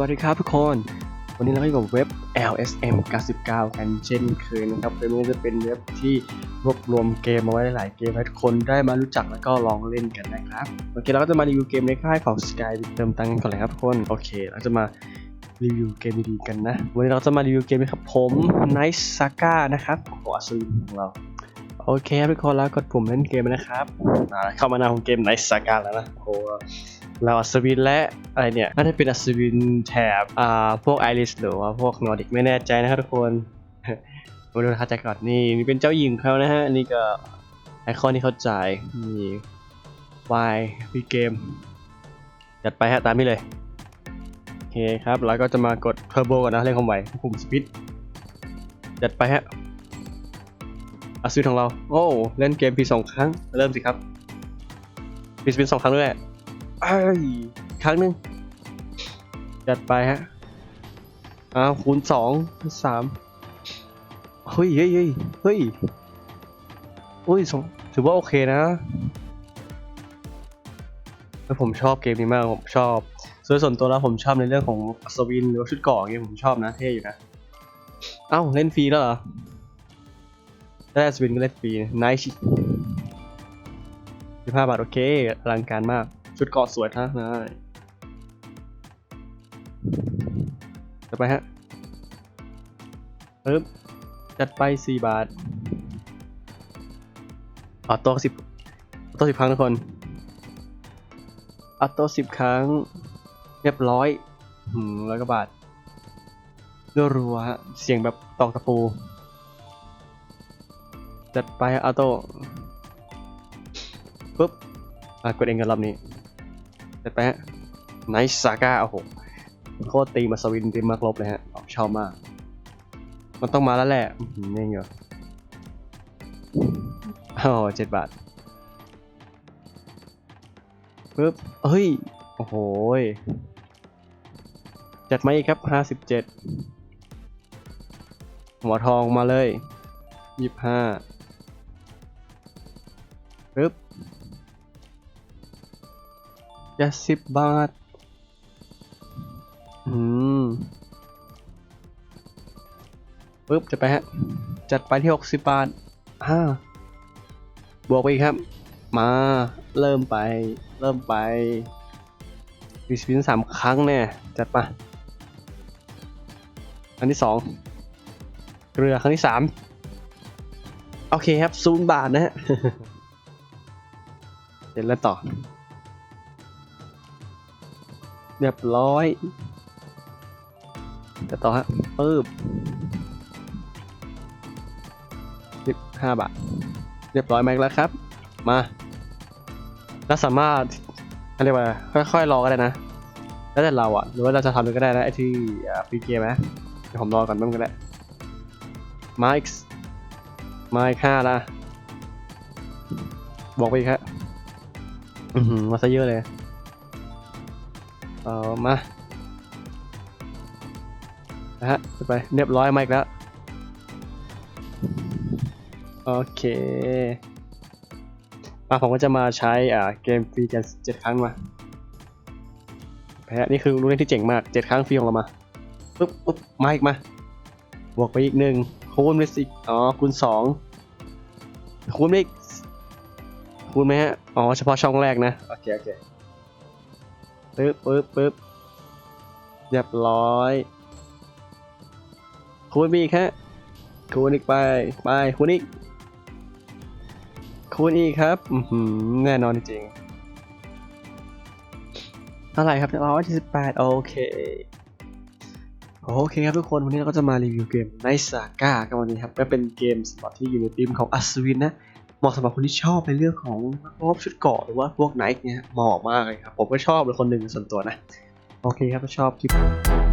วัสดีครับทุกคน วันนี้เราก็อยู่กับเว็บ LSM 99กันเช่นเคยนะครับเว็บนี้จะเป็นเว็บที่รวบรวมเกมมาไว้หลายๆเกมให้ทุกคนได้มารู้จักแล้วก็ลองเล่นกันนะครับโอเคเราก็จะมารีวิวเกมในค่ายของ Sky เติมตังกันก่อนเลยครับทุกคนโอเคเราจะมารีวิวเกมดีๆกันนะ วันนี้เราจะมารีวิวเกมนะครับผม Night Saga นะครับของอัศวินของเราโอเคทุกคนแล้วกดปุ่มเล่นเกมนะครับเข้ามาหน้าของเกม Night Saga แล้วนะโอ้ เราอัศวินและอะไรเนี่ยน่าจะเป็นอัศวินแถบอ่าพวกไอริสหรือว่าพวกนอร์ดิกไม่แน่ใจนะครับทุกคนมาดูนะครับจากก่อนนี่นี่เป็นเจ้าหญิงเขานะฮะนี่ก็ไอคอนที่เขาจ่ายนี่วายพี่เกมจัดไปฮะตามนี้เลยโอเคครับแล้วก็จะมากดเทอร์โบก่อนนะเร่งความไวควบคุมสปีดจัดไปฮะอัศวินของเรา โอ้ เล่นเกมพีสองครั้ง เริ่มสิครับพีสปีดสองครั้งด้วย ไอ้ครั้งหนึ่งจัดไปฮะอ้าวคูณสองคูณสามเฮ้ยเฮ้ยเฮ้ยเฮ้ยอุ้ยสองถือว่าโอเคนะแล้วผมชอบเกมนี้มากผมชอบส่วนส่วนตัวแล้วผมชอบในเรื่องของอัศวินหรือชุดเกาะอเงี้ยผมชอบนะเท่อยู่นะเอ้าเล่นฟรีแล้วเหรอได้อัศวินก็เล่นฟรีไนท์สิบห้าบาทโอเคอลังการมาก ชุดเกาะสวยท่านายจะไปฮะปึ๊บจัดไปสี่บาทออโต้สิบออโต้สิบครั้งทุกคนออโต้สิบครั้ง เรียบร้อยหืมร้อยกว่าบาทรัวๆฮะ เสียงแบบตอกตะปู จัดไปฮะออโต้ปึ๊บอะกดเองกันรอบนี้ เสร็จไปฮะไนท์ซาก้าโอ้โหโคตรตีมาสวินตีมากลบเลยฮะชอบมาก มันต้องมาแล้วแหละนี่เหรออ๋อเจ็ดบาทปึ๊บเฮ้ย โอ้โหจัดมาอีกครับห้าสิบเจ็ดหัวทองมาเลยยี่ห้าปึ๊บ เจ็ดสิบบาท อืมปึ๊บจะไปฮะ จัดไปที่หกสิบบาทห้าบวกไปอีกครับ มาเริ่มไป เริ่มไปรีสปินสามครั้งเนี่ยจัดมาครั้งที่สองเกลือครั้งที่สามโอเคครับศูนย์บาทนะฮะเดี๋ยวเล่นต่อ เรียบร้อยจะต่อฮะปึ๊บสิบห้าบาท เรียบร้อยไหมแล้วครับ มาแล้วสามารถเขาเรียกว่าค่อยๆรอก็ได้นะ แล้วแต่เราอะหรือว่าเราจะทำเลยก็ได้นะไอที่ฟรีเกมไหมเดี๋ยวผมรอก่อนแป๊บนึงก็ได้มาอีกมาอีกห้าละบอกไปอีกครับอือหือมาซะเยอะเลย เอามานะฮะไปเรียบร้อยมาอีกแล้ว โอเคมาผมก็จะมาใช้อ่าเกมฟรีกันเจ็ดครั้งมาแพ้นี่คือรู้เล่นที่เจ๋งมากเจ็ดครั้งฟรีของเรามาปุ๊บปุ๊บมาอีกมา บวกไปอีกหนึ่งคูณไปสิอ๋อคูณสองคูณไปอีกคูณไหมฮะ อ๋อ เฉพาะช่องแรกนะ โอเค โอเค ปึ๊บปึ๊บปึ๊บเรียบร้อยคูณไปอีกฮะคูณอีกไป ไปคูณอีกคูณอีกครับอือหือแน่นอนจริงๆเท่าไหร่ครับร้อยสิบแปดโอเค โอเคครับทุกคนวันนี้เราก็จะมารีวิวเกม Night Saga กันวันนี้ครับ ก็เป็นเกมสำหรับที่อยู่ในทีมของอัศวินนะ เหมาะสำหรับคนที่ชอบในเรื่องของนักรบชุดเกาะหรือว่าพวกไนท์เนี่ยเหมาะมากเลยครับ ผมก็ชอบเลยคนหนึ่งส่วนตัวนะ โอเคครับถ้าชอบคลิป